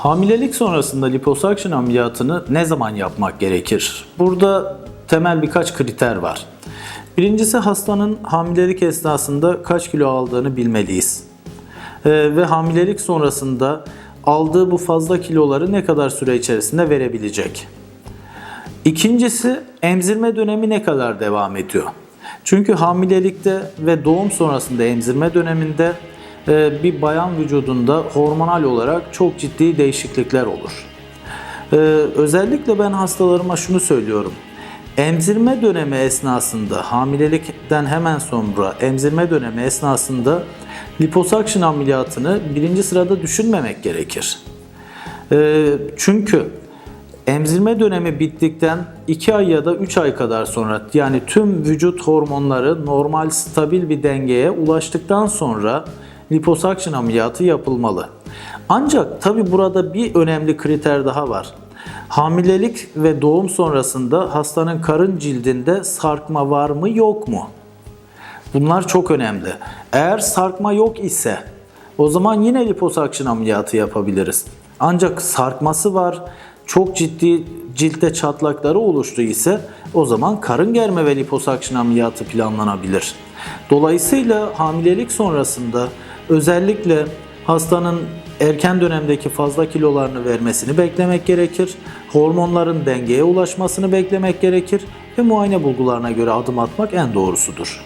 Hamilelik sonrasında liposakşın ameliyatını ne zaman yapmak gerekir? Burada temel birkaç kriter var. Birincisi hastanın hamilelik esnasında kaç kilo aldığını bilmeliyiz. Ee, ve hamilelik sonrasında aldığı bu fazla kiloları ne kadar süre içerisinde verebilecek? İkincisi emzirme dönemi ne kadar devam ediyor? Çünkü hamilelikte ve doğum sonrasında emzirme döneminde bir bayan vücudunda hormonal olarak çok ciddi değişiklikler olur. Ee, özellikle ben hastalarıma şunu söylüyorum. Emzirme dönemi esnasında, hamilelikten hemen sonra emzirme dönemi esnasında liposakşın ameliyatını birinci sırada düşünmemek gerekir. Ee, çünkü emzirme dönemi bittikten 2 ay ya da 3 ay kadar sonra yani tüm vücut hormonları normal stabil bir dengeye ulaştıktan sonra liposakşın ameliyatı yapılmalı. Ancak tabi burada bir önemli kriter daha var. Hamilelik ve doğum sonrasında hastanın karın cildinde sarkma var mı yok mu? Bunlar çok önemli. Eğer sarkma yok ise o zaman yine liposakşın ameliyatı yapabiliriz. Ancak sarkması var, çok ciddi ciltte çatlakları oluştu ise o zaman karın germe ve liposakşın ameliyatı planlanabilir. Dolayısıyla hamilelik sonrasında özellikle hastanın erken dönemdeki fazla kilolarını vermesini beklemek gerekir. Hormonların dengeye ulaşmasını beklemek gerekir ve muayene bulgularına göre adım atmak en doğrusudur.